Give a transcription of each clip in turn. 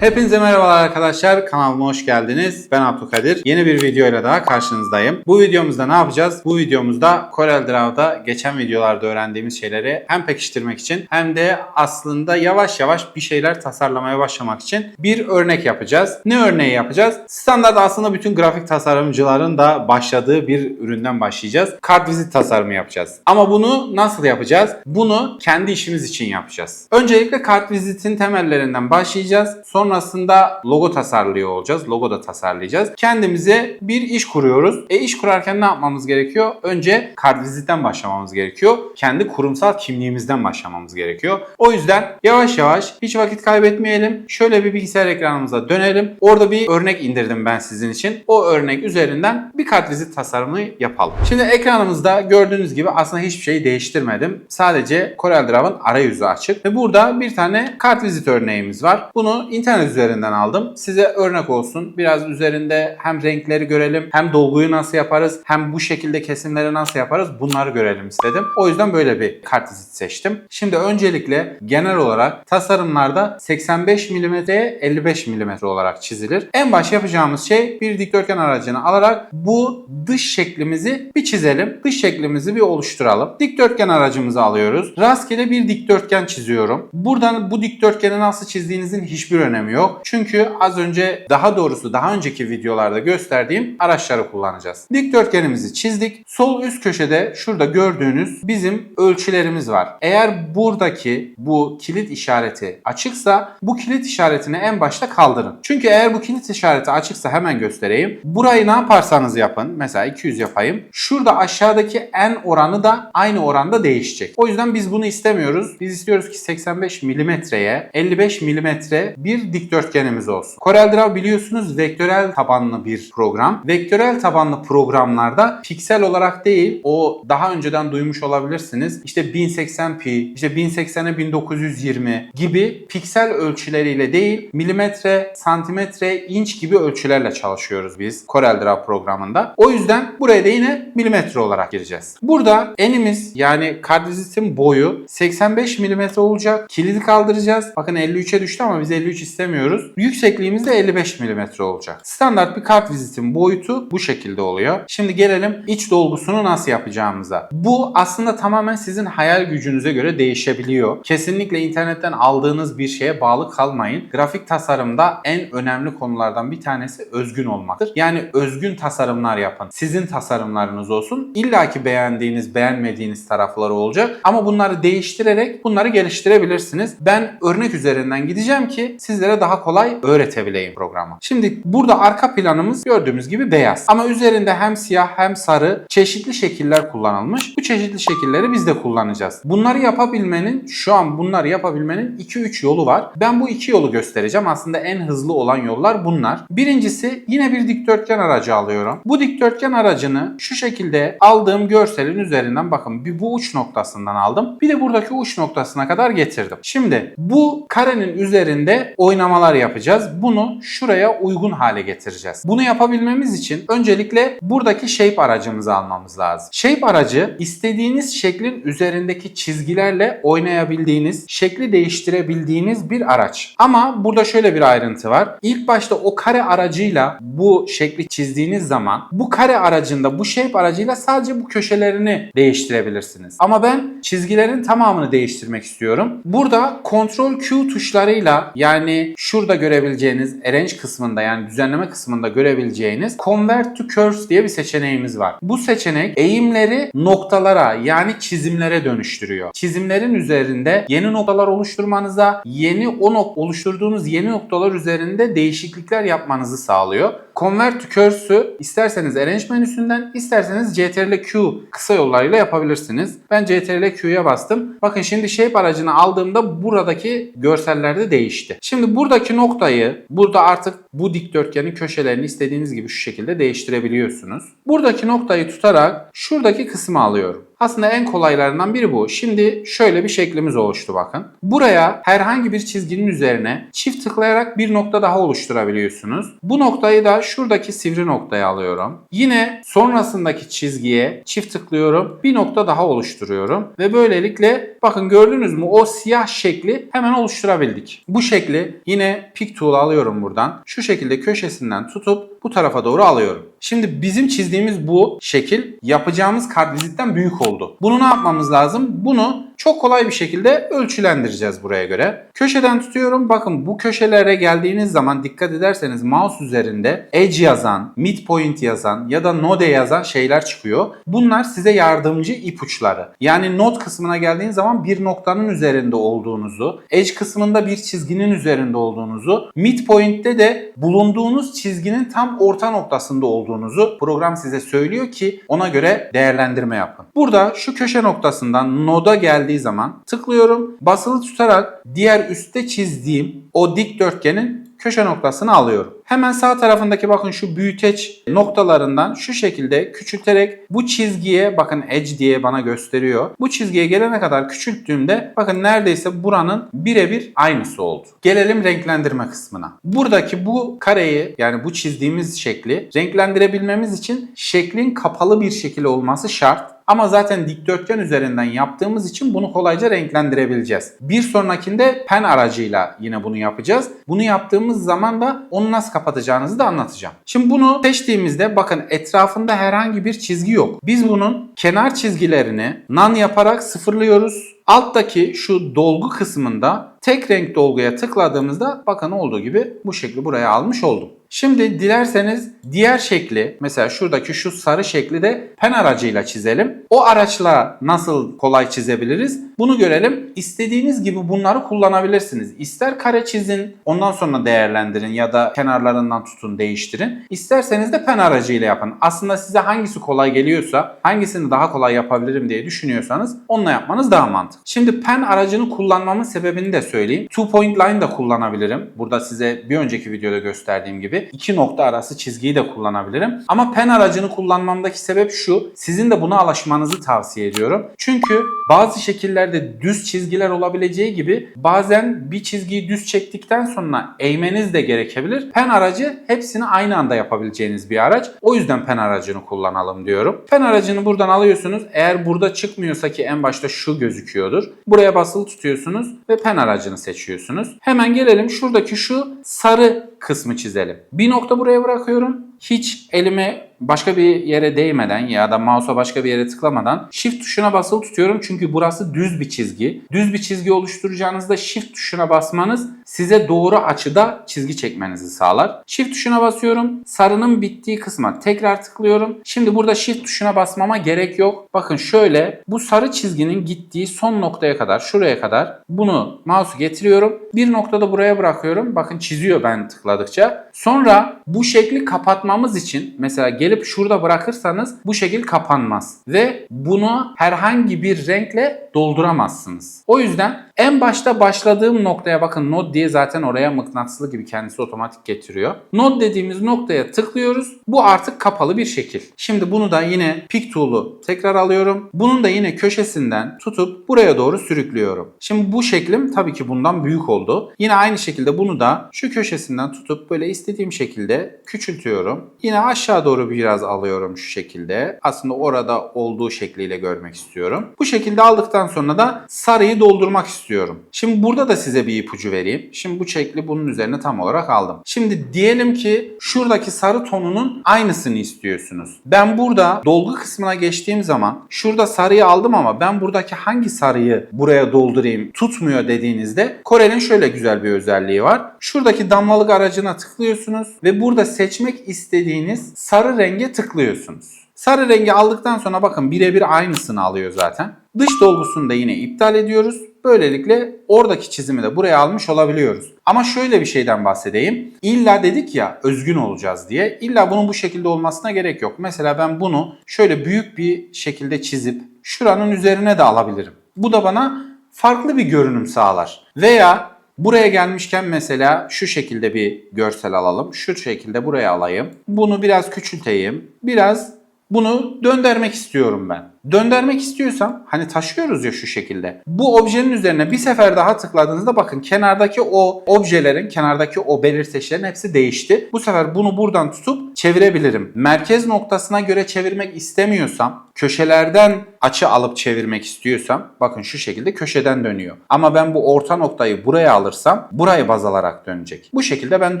Hepinize merhabalar arkadaşlar. Kanalıma hoş geldiniz. Ben Abdülkadir. Yeni bir videoyla daha karşınızdayım. Bu videomuzda ne yapacağız? Bu videomuzda Corel Draw'da geçen videolarda öğrendiğimiz şeyleri hem pekiştirmek için hem de aslında yavaş yavaş bir şeyler tasarlamaya başlamak için bir örnek yapacağız. Ne örneği yapacağız? Standart aslında bütün grafik tasarımcıların da başladığı bir üründen başlayacağız. Kartvizit tasarımı yapacağız. Ama bunu nasıl yapacağız? Bunu kendi işimiz için yapacağız. Öncelikle kartvizitin temellerinden başlayacağız. Sonrasında logo tasarlıyor olacağız. Logo da tasarlayacağız. Kendimize bir iş kuruyoruz. E iş kurarken ne yapmamız gerekiyor? Önce kartvizitten başlamamız gerekiyor. Kendi kurumsal kimliğimizden başlamamız gerekiyor. O yüzden yavaş yavaş hiç vakit kaybetmeyelim. Şöyle bir bilgisayar ekranımıza dönelim. Orada bir örnek indirdim ben sizin için. O örnek üzerinden bir kartvizit tasarımı yapalım. Şimdi ekranımızda gördüğünüz gibi aslında hiçbir şey değiştirmedim. Sadece CorelDRAW'ın arayüzü açık. Ve burada bir tane kartvizit örneğimiz var. Bunu internet üzerinden aldım. Size örnek olsun. Biraz üzerinde hem renkleri görelim, hem dolguyu nasıl yaparız, hem bu şekilde kesimleri nasıl yaparız bunları görelim istedim. O yüzden böyle bir kartvizit seçtim. Şimdi öncelikle genel olarak tasarımlarda 85 mm 55 mm olarak çizilir. En baş yapacağımız şey bir dikdörtgen aracını alarak bu dış şeklimizi bir çizelim. Dış şeklimizi bir oluşturalım. Dikdörtgen aracımızı alıyoruz. Rastgele bir dikdörtgen çiziyorum. Buradan bu dikdörtgeni nasıl çizdiğinizin hiçbir önemi yok. Çünkü az önce daha doğrusu daha önceki videolarda gösterdiğim araçları kullanacağız. Dikdörtgenimizi çizdik. Sol üst köşede şurada gördüğünüz bizim ölçülerimiz var. Eğer buradaki bu kilit işareti açıksa bu kilit işaretini en başta kaldırın. Çünkü eğer bu kilit işareti açıksa hemen göstereyim. Burayı ne yaparsanız yapın. Mesela 200 yapayım. Şurada aşağıdaki en oranı da aynı oranda değişecek. O yüzden biz bunu istemiyoruz. Biz istiyoruz ki 85 milimetreye 55 milimetre bir dikdörtgenimiz olsun. CorelDRAW biliyorsunuz vektörel tabanlı bir program. Vektörel tabanlı programlarda piksel olarak değil o daha önceden duymuş olabilirsiniz. İşte 1080p, işte 1080'e 1920 gibi piksel ölçüleriyle değil milimetre, santimetre, inç gibi ölçülerle çalışıyoruz biz CorelDRAW programında. O yüzden buraya da yine milimetre olarak gireceğiz. Burada enimiz yani kartvizitin boyu 85 milimetre olacak. Kilidi kaldıracağız. Bakın 53'e düştü ama biz 53 istemiyoruz. Yüksekliğimiz de 55 milimetre olacak. Standart bir kartvizitin boyutu bu şekilde oluyor. Şimdi gelelim iç dolgusunu nasıl yapacağımıza. Bu aslında tamamen sizin hayal gücünüze göre değişebiliyor. Kesinlikle internetten aldığınız bir şeye bağlı kalmayın. Grafik tasarımda en önemli konulardan bir tanesi özgün olmaktır. Yani özgün tasarımlar yapın. Sizin tasarımlarınız olsun. İlla ki beğendiğiniz, beğenmediğiniz tarafları olacak. Ama bunları değiştirerek bunları geliştirebilirsiniz. Ben örnek üzerinden gideceğim ki sizlere daha kolay öğretebileyim programı. Şimdi burada arka planımız gördüğümüz gibi beyaz. Ama üzerinde hem siyah hem sarı çeşitli şekiller kullanılmış. Bu çeşitli şekilleri biz de kullanacağız. Bunları yapabilmenin şu an bunları yapabilmenin 2-3 yolu var. Ben bu iki yolu göstereceğim. Aslında en hızlı olan yollar bunlar. Birincisi yine bir dikdörtgen aracı alıyorum. Bu dikdörtgen aracını şu şekilde aldığım görselin üzerinden bakın bir bu uç noktasından aldım. Bir de buradaki uç noktasına kadar getirdim. Şimdi bu karenin üzerinde oynamalar yapacağız. Bunu şuraya uygun hale getireceğiz. Bunu yapabilmemiz için öncelikle buradaki shape aracımızı almamız lazım. Shape aracı istediğiniz şeklin üzerindeki çizgilerle oynayabildiğiniz, şekli değiştirebildiğiniz bir araç. Ama burada şöyle bir ayrıntı var. İlk başta o kare aracıyla bu şekli çizdiğiniz zaman bu kare aracında bu shape aracıyla sadece bu köşelerini değiştirebilirsiniz. Ama ben çizgilerin tamamını değiştirmek istiyorum. Burada Ctrl Q tuşlarıyla yani şurada görebileceğiniz arrange kısmında yani düzenleme kısmında görebileceğiniz Convert to Curves diye bir seçeneğimiz var. Bu seçenek eğimleri noktalara yani çizimlere dönüştürüyor. Çizimlerin üzerinde yeni noktalar oluşturmanıza, yeni o nok oluşturduğunuz yeni noktalar üzerinde değişiklikler yapmanızı sağlıyor. Convert to Curve'sü isterseniz Arrange menüsünden isterseniz CTRL Q kısa yollarıyla yapabilirsiniz. Ben CTRL Q'ya bastım. Bakın şimdi Shape aracını aldığımda buradaki görsellerde değişti. Şimdi buradaki noktayı burada artık bu dikdörtgenin köşelerini istediğiniz gibi şu şekilde değiştirebiliyorsunuz. Buradaki noktayı tutarak şuradaki kısmı alıyorum. Aslında en kolaylarından biri bu. Şimdi şöyle bir şeklimiz oluştu bakın. Buraya herhangi bir çizginin üzerine çift tıklayarak bir nokta daha oluşturabiliyorsunuz. Bu noktayı da şuradaki sivri noktaya alıyorum. Yine sonrasındaki çizgiye çift tıklıyorum. Bir nokta daha oluşturuyorum. Ve böylelikle bakın gördünüz mü o siyah şekli hemen oluşturabildik. Bu şekli yine Pick Tool alıyorum buradan. Şu şekilde köşesinden tutup bu tarafa doğru alıyorum. Şimdi bizim çizdiğimiz bu şekil yapacağımız kartvizitten büyük oldu. Bunu ne yapmamız lazım? Bunu çok kolay bir şekilde ölçülendireceğiz buraya göre. Köşeden tutuyorum. Bakın bu köşelere geldiğiniz zaman dikkat ederseniz mouse üzerinde edge yazan, midpoint yazan ya da node yazan şeyler çıkıyor. Bunlar size yardımcı ipuçları. Yani node kısmına geldiğiniz zaman bir noktanın üzerinde olduğunuzu, edge kısmında bir çizginin üzerinde olduğunuzu, midpoint'te de bulunduğunuz çizginin tam orta noktasında olduğunuzu program size söylüyor ki ona göre değerlendirme yapın. Burada şu köşe noktasından node'a geldiği zaman tıklıyorum. Basılı tutarak diğer üstte çizdiğim o dikdörtgenin köşe noktasını alıyorum. Hemen sağ tarafındaki bakın şu büyüteç noktalarından şu şekilde küçülterek bu çizgiye bakın edge diye bana gösteriyor. Bu çizgiye gelene kadar küçülttüğümde bakın neredeyse buranın birebir aynısı oldu. Gelelim renklendirme kısmına. Buradaki bu kareyi yani bu çizdiğimiz şekli renklendirebilmemiz için şeklin kapalı bir şekil olması şart. Ama zaten dikdörtgen üzerinden yaptığımız için bunu kolayca renklendirebileceğiz. Bir sonrakinde pen aracıyla yine bunu yapacağız. Bunu yaptığımız zaman da onu nasıl kapatacağınızı da anlatacağım. Şimdi bunu seçtiğimizde bakın etrafında herhangi bir çizgi yok. Biz bunun kenar çizgilerini nan yaparak sıfırlıyoruz. Alttaki şu dolgu kısmında tek renk dolguya tıkladığımızda bakın olduğu gibi bu şekli buraya almış oldum. Şimdi dilerseniz diğer şekli mesela şuradaki şu sarı şekli de pen aracıyla çizelim. O araçla nasıl kolay çizebiliriz? Bunu görelim. İstediğiniz gibi bunları kullanabilirsiniz. İster kare çizin ondan sonra değerlendirin ya da kenarlarından tutun değiştirin. İsterseniz de pen aracıyla yapın. Aslında size hangisi kolay geliyorsa hangisini daha kolay yapabilirim diye düşünüyorsanız onunla yapmanız daha mantıklı. Şimdi pen aracını kullanmamın sebebini de söyleyeyim. Two point line da kullanabilirim. Burada size bir önceki videoda gösterdiğim gibi iki nokta arası çizgiyi de kullanabilirim. Ama pen aracını kullanmamdaki sebep şu. Sizin de buna alışmanızı tavsiye ediyorum. Çünkü bazı şekillerde düz çizgiler olabileceği gibi bazen bir çizgiyi düz çektikten sonra eğmeniz de gerekebilir. Pen aracı hepsini aynı anda yapabileceğiniz bir araç. O yüzden pen aracını kullanalım diyorum. Pen aracını buradan alıyorsunuz. Eğer burada çıkmıyorsa ki en başta şu gözüküyordur. Buraya basılı tutuyorsunuz ve pen aracını seçiyorsunuz. Hemen gelelim şuradaki şu sarı kısmı çizelim. Bir nokta buraya bırakıyorum. Hiç elime başka bir yere değmeden ya da mouse'a başka bir yere tıklamadan Shift tuşuna basılı tutuyorum çünkü burası düz bir çizgi. Düz bir çizgi oluşturacağınızda Shift tuşuna basmanız size doğru açıda çizgi çekmenizi sağlar. Shift tuşuna basıyorum. Sarının bittiği kısma tekrar tıklıyorum. Şimdi burada Shift tuşuna basmama gerek yok. Bakın şöyle bu sarı çizginin gittiği son noktaya kadar şuraya kadar bunu mouse'u getiriyorum. Bir noktada buraya bırakıyorum. Bakın çiziyor ben tıkladıkça. Sonra bu şekli kapatmamız için mesela gelip şurada bırakırsanız bu şekil kapanmaz. Ve bunu herhangi bir renkle dolduramazsınız. O yüzden en başta başladığım noktaya bakın node diye zaten oraya mıknatıslı gibi kendisi otomatik getiriyor. Node dediğimiz noktaya tıklıyoruz. Bu artık kapalı bir şekil. Şimdi bunu da yine Pick Tool'u tekrar alıyorum. Bunun da yine köşesinden tutup buraya doğru sürüklüyorum. Şimdi bu şeklim tabii ki bundan büyük oldu. Yine aynı şekilde bunu da şu köşesinden tutup böyle istediğim şekilde küçültüyorum. Yine aşağı doğru biraz alıyorum şu şekilde. Aslında orada olduğu şekliyle görmek istiyorum. Bu şekilde aldıktan sonra da sarıyı doldurmak istiyorum. Şimdi burada da size bir ipucu vereyim. Şimdi bu şekli bunun üzerine tam olarak aldım. Şimdi diyelim ki şuradaki sarı tonunun aynısını istiyorsunuz. Ben burada dolgu kısmına geçtiğim zaman şurada sarıyı aldım ama ben buradaki hangi sarıyı buraya doldurayım tutmuyor dediğinizde Corel'in şöyle güzel bir özelliği var. Şuradaki damlalık aracına tıklıyorsunuz ve burada seçmek istediğiniz sarı renge tıklıyorsunuz. Sarı rengi aldıktan sonra bakın birebir aynısını alıyor zaten. Dış dolgusunu da yine iptal ediyoruz. Böylelikle oradaki çizimi de buraya almış olabiliyoruz. Ama şöyle bir şeyden bahsedeyim. İlla dedik ya özgün olacağız diye. İlla bunun bu şekilde olmasına gerek yok. Mesela ben bunu şöyle büyük bir şekilde çizip şuranın üzerine de alabilirim. Bu da bana farklı bir görünüm sağlar. Veya Buraya gelmişken mesela şu şekilde bir görsel alalım. Şu şekilde buraya alayım. Bunu biraz küçülteyim. Biraz bunu döndürmek istiyorum ben. Döndürmek istiyorsam hani taşıyoruz ya şu şekilde. Bu objenin üzerine bir sefer daha tıkladığınızda bakın kenardaki o objelerin, kenardaki o belirteçlerin hepsi değişti. Bu sefer bunu buradan tutup çevirebilirim. Merkez noktasına göre çevirmek istemiyorsam, köşelerden açı alıp çevirmek istiyorsam bakın şu şekilde köşeden dönüyor. Ama ben bu orta noktayı buraya alırsam burayı baz alarak dönecek. Bu şekilde ben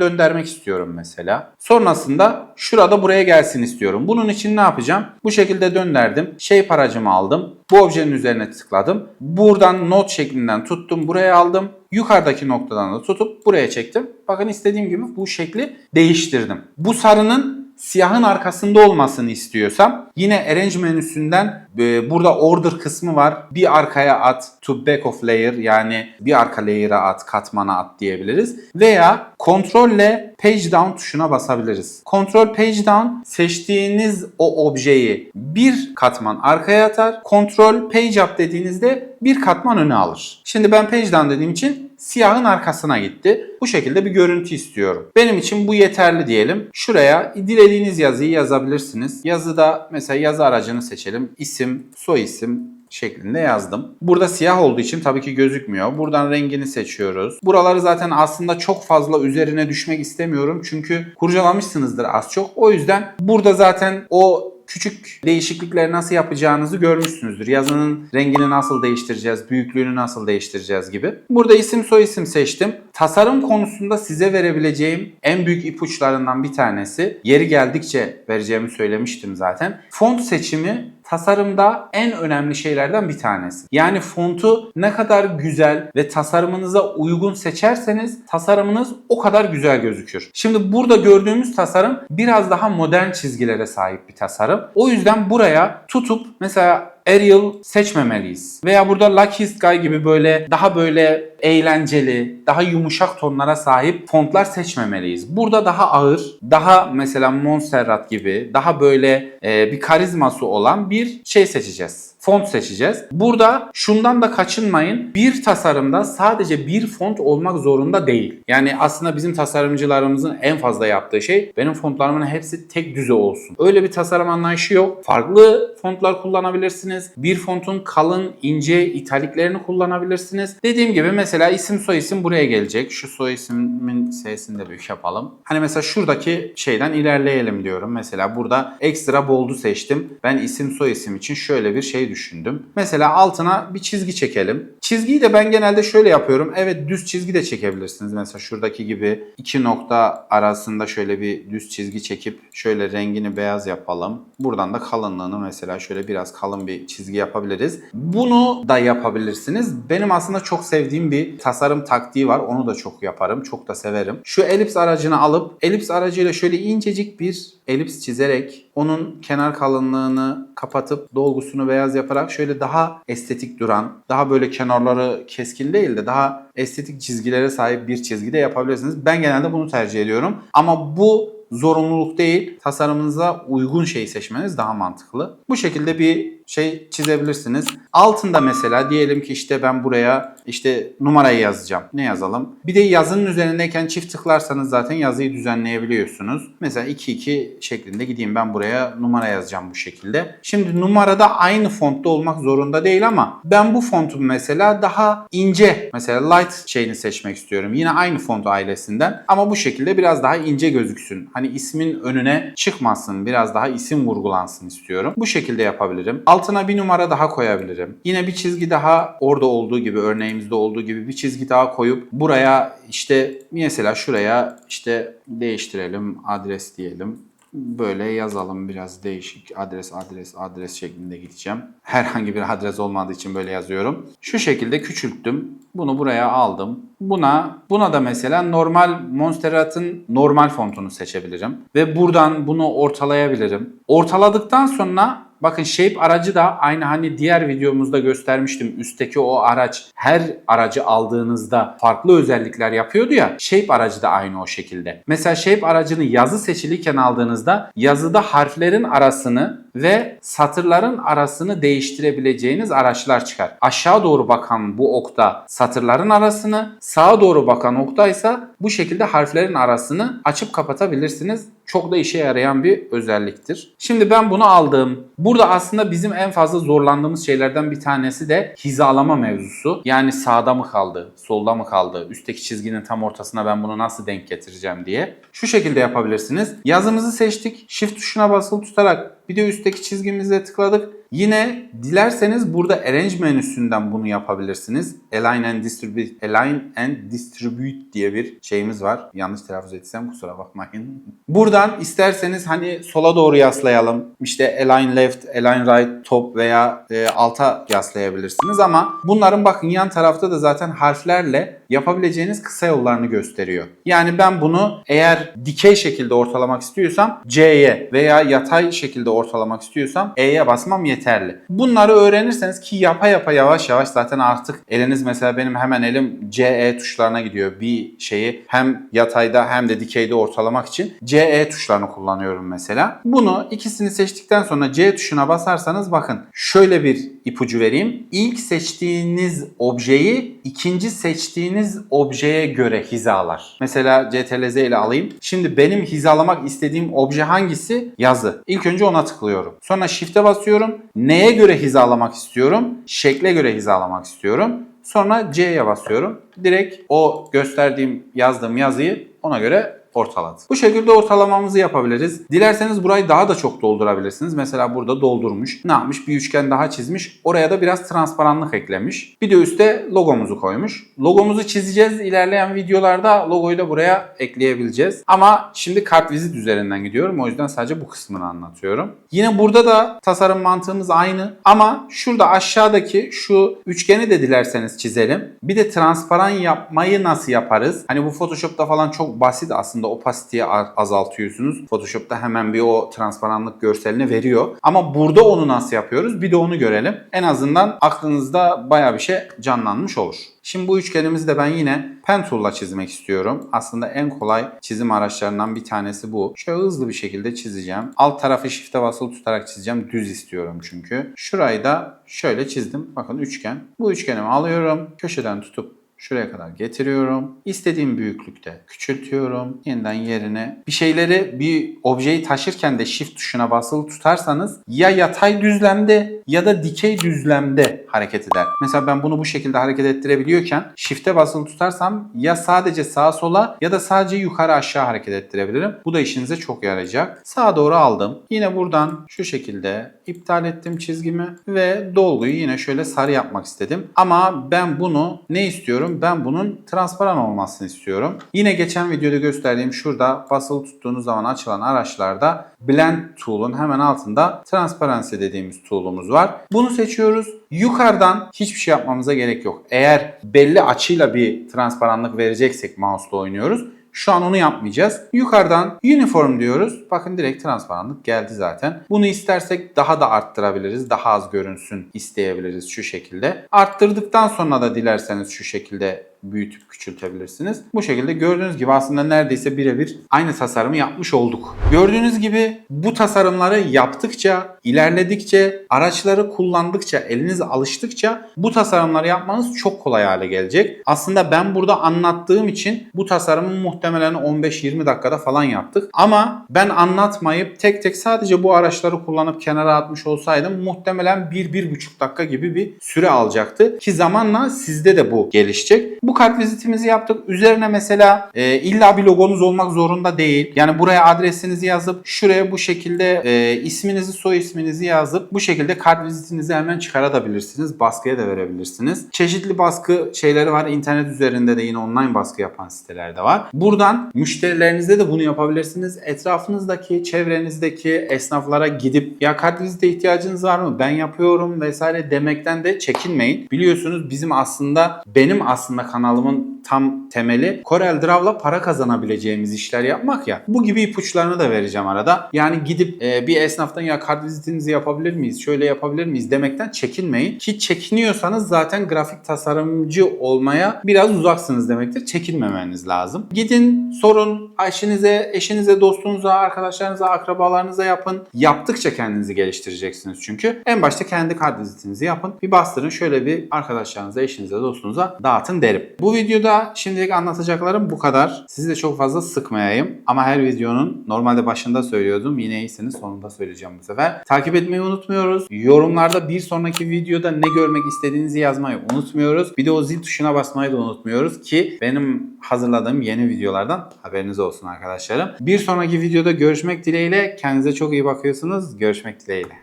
döndürmek istiyorum mesela. Sonrasında şurada buraya gelsin istiyorum. Bunun için ne yapacağım? Bu şekilde döndürdüm. Shape aracımı aldım. Bu objenin üzerine tıkladım. Buradan not şeklinden tuttum buraya aldım. Yukarıdaki noktadan da tutup buraya çektim. Bakın istediğim gibi bu şekli değiştirdim. Bu sarının siyahın arkasında olmasını istiyorsam yine arrange menüsünden burada order kısmı var. Bir arkaya at to back of layer yani bir arka layer'a at, katmana at diyebiliriz. Veya kontrolle page down tuşuna basabiliriz. Kontrol page down seçtiğiniz o objeyi bir katman arkaya atar. Kontrol page up dediğinizde bir katman öne alır. Şimdi ben page down dediğim için siyahın arkasına gitti. Bu şekilde bir görüntü istiyorum. Benim için bu yeterli diyelim. Şuraya dilediğiniz yazıyı yazabilirsiniz. Yazıda mesela yazı aracını seçelim. İsim, soy isim, şeklinde yazdım. Burada siyah olduğu için tabii ki gözükmüyor. Buradan rengini seçiyoruz. Buraları zaten aslında çok fazla üzerine düşmek istemiyorum. Çünkü kurcalamışsınızdır az çok. O yüzden burada zaten o küçük değişiklikleri nasıl yapacağınızı görmüşsünüzdür. Yazının rengini nasıl değiştireceğiz, büyüklüğünü nasıl değiştireceğiz gibi. Burada isim soy isim seçtim. Tasarım konusunda size verebileceğim en büyük ipuçlarından bir tanesi. Yeri geldikçe vereceğimi söylemiştim zaten. Font seçimi tasarımda en önemli şeylerden bir tanesi. Yani fontu ne kadar güzel ve tasarımınıza uygun seçerseniz tasarımınız o kadar güzel gözükür. Şimdi burada gördüğümüz tasarım biraz daha modern çizgilere sahip bir tasarım. O yüzden buraya tutup mesela Arial seçmemeliyiz. Veya burada Luckiest Guy gibi böyle daha böyle eğlenceli, daha yumuşak tonlara sahip fontlar seçmemeliyiz. Burada daha ağır, daha mesela Montserrat gibi daha böyle e, bir karizması olan bir şey seçeceğiz font seçeceğiz. Burada şundan da kaçınmayın. Bir tasarımda sadece bir font olmak zorunda değil. Yani aslında bizim tasarımcılarımızın en fazla yaptığı şey benim fontlarımın hepsi tek düze olsun. Öyle bir tasarım anlayışı yok. Farklı fontlar kullanabilirsiniz. Bir fontun kalın, ince italiklerini kullanabilirsiniz. Dediğim gibi mesela isim soy isim buraya gelecek. Şu soy ismin sesini de büyük yapalım. Hani mesela şuradaki şeyden ilerleyelim diyorum. Mesela burada ekstra bold'u seçtim. Ben isim soy isim için şöyle bir şey düşündüm. Mesela altına bir çizgi çekelim. Çizgiyi de ben genelde şöyle yapıyorum. Evet düz çizgi de çekebilirsiniz. Mesela şuradaki gibi iki nokta arasında şöyle bir düz çizgi çekip şöyle rengini beyaz yapalım. Buradan da kalınlığını mesela şöyle biraz kalın bir çizgi yapabiliriz. Bunu da yapabilirsiniz. Benim aslında çok sevdiğim bir tasarım taktiği var. Onu da çok yaparım. Çok da severim. Şu elips aracını alıp elips aracıyla şöyle incecik bir elips çizerek onun kenar kalınlığını kapatıp dolgusunu beyaz yaparak şöyle daha estetik duran, daha böyle kenarları keskin değil de daha estetik çizgilere sahip bir çizgi de yapabilirsiniz. Ben genelde bunu tercih ediyorum. Ama bu zorunluluk değil. Tasarımınıza uygun şeyi seçmeniz daha mantıklı. Bu şekilde bir şey çizebilirsiniz. Altında mesela diyelim ki işte ben buraya işte numarayı yazacağım. Ne yazalım? Bir de yazının üzerindeyken çift tıklarsanız zaten yazıyı düzenleyebiliyorsunuz. Mesela 2-2 şeklinde gideyim ben buraya numara yazacağım bu şekilde. Şimdi numarada aynı fontta olmak zorunda değil ama ben bu fontu mesela daha ince mesela light şeyini seçmek istiyorum. Yine aynı font ailesinden ama bu şekilde biraz daha ince gözüksün. Hani ismin önüne çıkmasın. Biraz daha isim vurgulansın istiyorum. Bu şekilde yapabilirim. Altına bir numara daha koyabilirim. Yine bir çizgi daha orada olduğu gibi örneğimizde olduğu gibi bir çizgi daha koyup buraya işte mesela şuraya işte değiştirelim adres diyelim böyle yazalım biraz değişik adres adres adres şeklinde gideceğim. Herhangi bir adres olmadığı için böyle yazıyorum. Şu şekilde küçülttüm. Bunu buraya aldım. Buna buna da mesela normal Montserrat'ın normal fontunu seçebilirim ve buradan bunu ortalayabilirim. Ortaladıktan sonra Bakın Shape aracı da aynı hani diğer videomuzda göstermiştim. Üstteki o araç her aracı aldığınızda farklı özellikler yapıyordu ya. Shape aracı da aynı o şekilde. Mesela Shape aracını yazı seçiliyken aldığınızda yazıda harflerin arasını ve satırların arasını değiştirebileceğiniz araçlar çıkar. Aşağı doğru bakan bu okta satırların arasını, sağa doğru bakan okta ise bu şekilde harflerin arasını açıp kapatabilirsiniz. Çok da işe yarayan bir özelliktir. Şimdi ben bunu aldım. Burada aslında bizim en fazla zorlandığımız şeylerden bir tanesi de hizalama mevzusu. Yani sağda mı kaldı, solda mı kaldı, üstteki çizginin tam ortasına ben bunu nasıl denk getireceğim diye. Şu şekilde yapabilirsiniz. Yazımızı seçtik. Shift tuşuna basılı tutarak bir de üstteki çizgimize tıkladık. Yine dilerseniz burada Arrange menüsünden bunu yapabilirsiniz. Align and Distribute, Align and Distribute diye bir şeyimiz var. Yanlış telaffuz etsem kusura bakmayın. Buradan isterseniz hani sola doğru yaslayalım. İşte Align Left, Align Right, Top veya e, alta yaslayabilirsiniz ama bunların bakın yan tarafta da zaten harflerle yapabileceğiniz kısa yollarını gösteriyor. Yani ben bunu eğer dikey şekilde ortalamak istiyorsam C'ye veya yatay şekilde ortalamak istiyorsam E'ye basmam yeterli. Bunları öğrenirseniz ki yapa yapa yavaş yavaş zaten artık eliniz mesela benim hemen elim CE tuşlarına gidiyor. Bir şeyi hem yatayda hem de dikeyde ortalamak için CE tuşlarını kullanıyorum mesela. Bunu ikisini seçtikten sonra C tuşuna basarsanız bakın şöyle bir ipucu vereyim. İlk seçtiğiniz objeyi ikinci seçtiğiniz objeye göre hizalar. Mesela CTRL-Z ile alayım. Şimdi benim hizalamak istediğim obje hangisi? Yazı. İlk önce ona tıklıyorum. Sonra Shift'e basıyorum. Neye göre hizalamak istiyorum? Şekle göre hizalamak istiyorum. Sonra C'ye basıyorum. Direkt o gösterdiğim yazdığım yazıyı ona göre ortaladı. Bu şekilde ortalamamızı yapabiliriz. Dilerseniz burayı daha da çok doldurabilirsiniz. Mesela burada doldurmuş. Ne yapmış? Bir üçgen daha çizmiş. Oraya da biraz transparanlık eklemiş. Bir de üstte logomuzu koymuş. Logomuzu çizeceğiz. İlerleyen videolarda logoyu da buraya ekleyebileceğiz. Ama şimdi kartvizit üzerinden gidiyorum. O yüzden sadece bu kısmını anlatıyorum. Yine burada da tasarım mantığımız aynı. Ama şurada aşağıdaki şu üçgeni de dilerseniz çizelim. Bir de transparan yapmayı nasıl yaparız? Hani bu Photoshop'ta falan çok basit aslında opasiteyi azaltıyorsunuz. Photoshop'ta hemen bir o transparanlık görselini veriyor. Ama burada onu nasıl yapıyoruz? Bir de onu görelim. En azından aklınızda baya bir şey canlanmış olur. Şimdi bu üçgenimizi de ben yine pen tool'la çizmek istiyorum. Aslında en kolay çizim araçlarından bir tanesi bu. Şöyle hızlı bir şekilde çizeceğim. Alt tarafı shift'e basılı tutarak çizeceğim. Düz istiyorum çünkü. Şurayı da şöyle çizdim. Bakın üçgen. Bu üçgenimi alıyorum. Köşeden tutup Şuraya kadar getiriyorum. İstediğim büyüklükte küçültüyorum. Yeniden yerine bir şeyleri bir objeyi taşırken de shift tuşuna basılı tutarsanız ya yatay düzlemde ya da dikey düzlemde hareket eder. Mesela ben bunu bu şekilde hareket ettirebiliyorken shift'e basılı tutarsam ya sadece sağa sola ya da sadece yukarı aşağı hareket ettirebilirim. Bu da işinize çok yarayacak. Sağa doğru aldım. Yine buradan şu şekilde iptal ettim çizgimi ve dolguyu yine şöyle sarı yapmak istedim. Ama ben bunu ne istiyorum? Ben bunun transparan olmasını istiyorum. Yine geçen videoda gösterdiğim şurada basılı tuttuğunuz zaman açılan araçlarda Blend Tool'un hemen altında Transparency dediğimiz tool'umuz var. Bunu seçiyoruz. Yukarıdan hiçbir şey yapmamıza gerek yok. Eğer belli açıyla bir transparanlık vereceksek mouse'la oynuyoruz. Şu an onu yapmayacağız. Yukarıdan uniform diyoruz. Bakın direkt transparanlık geldi zaten. Bunu istersek daha da arttırabiliriz. Daha az görünsün isteyebiliriz şu şekilde. Arttırdıktan sonra da dilerseniz şu şekilde büyütüp küçültebilirsiniz. Bu şekilde gördüğünüz gibi aslında neredeyse birebir aynı tasarımı yapmış olduk. Gördüğünüz gibi bu tasarımları yaptıkça, ilerledikçe, araçları kullandıkça, eliniz alıştıkça bu tasarımları yapmanız çok kolay hale gelecek. Aslında ben burada anlattığım için bu tasarımı muhtemelen 15-20 dakikada falan yaptık. Ama ben anlatmayıp tek tek sadece bu araçları kullanıp kenara atmış olsaydım muhtemelen 1-1,5 dakika gibi bir süre alacaktı. Ki zamanla sizde de bu gelişecek. Bu kart vizitimizi yaptık. Üzerine mesela e, illa bir logonuz olmak zorunda değil. Yani buraya adresinizi yazıp şuraya bu şekilde e, isminizi soy isminizi yazıp bu şekilde kart vizitinizi hemen çıkartabilirsiniz. Baskıya da verebilirsiniz. Çeşitli baskı şeyleri var. İnternet üzerinde de yine online baskı yapan siteler de var. Buradan müşterilerinizde de bunu yapabilirsiniz. Etrafınızdaki, çevrenizdeki esnaflara gidip ya kart vizite ihtiyacınız var mı? Ben yapıyorum vesaire demekten de çekinmeyin. Biliyorsunuz bizim aslında benim aslında kanalımın tam temeli Corel Draw'la para kazanabileceğimiz işler yapmak ya. Bu gibi ipuçlarını da vereceğim arada. Yani gidip e, bir esnaftan ya kart vizitinizi yapabilir miyiz? Şöyle yapabilir miyiz demekten çekinmeyin. Ki çekiniyorsanız zaten grafik tasarımcı olmaya biraz uzaksınız demektir. Çekinmemeniz lazım. Gidin sorun eşinize, eşinize, dostunuza, arkadaşlarınıza, akrabalarınıza yapın. Yaptıkça kendinizi geliştireceksiniz çünkü. En başta kendi kart vizitinizi yapın. Bir bastırın şöyle bir arkadaşlarınıza, eşinize, dostunuza dağıtın derim. Bu videoda videomda şimdilik anlatacaklarım bu kadar. Sizi de çok fazla sıkmayayım. Ama her videonun normalde başında söylüyordum. Yine iyisini sonunda söyleyeceğim bu sefer. Takip etmeyi unutmuyoruz. Yorumlarda bir sonraki videoda ne görmek istediğinizi yazmayı unutmuyoruz. Bir de o zil tuşuna basmayı da unutmuyoruz ki benim hazırladığım yeni videolardan haberiniz olsun arkadaşlarım. Bir sonraki videoda görüşmek dileğiyle. Kendinize çok iyi bakıyorsunuz. Görüşmek dileğiyle.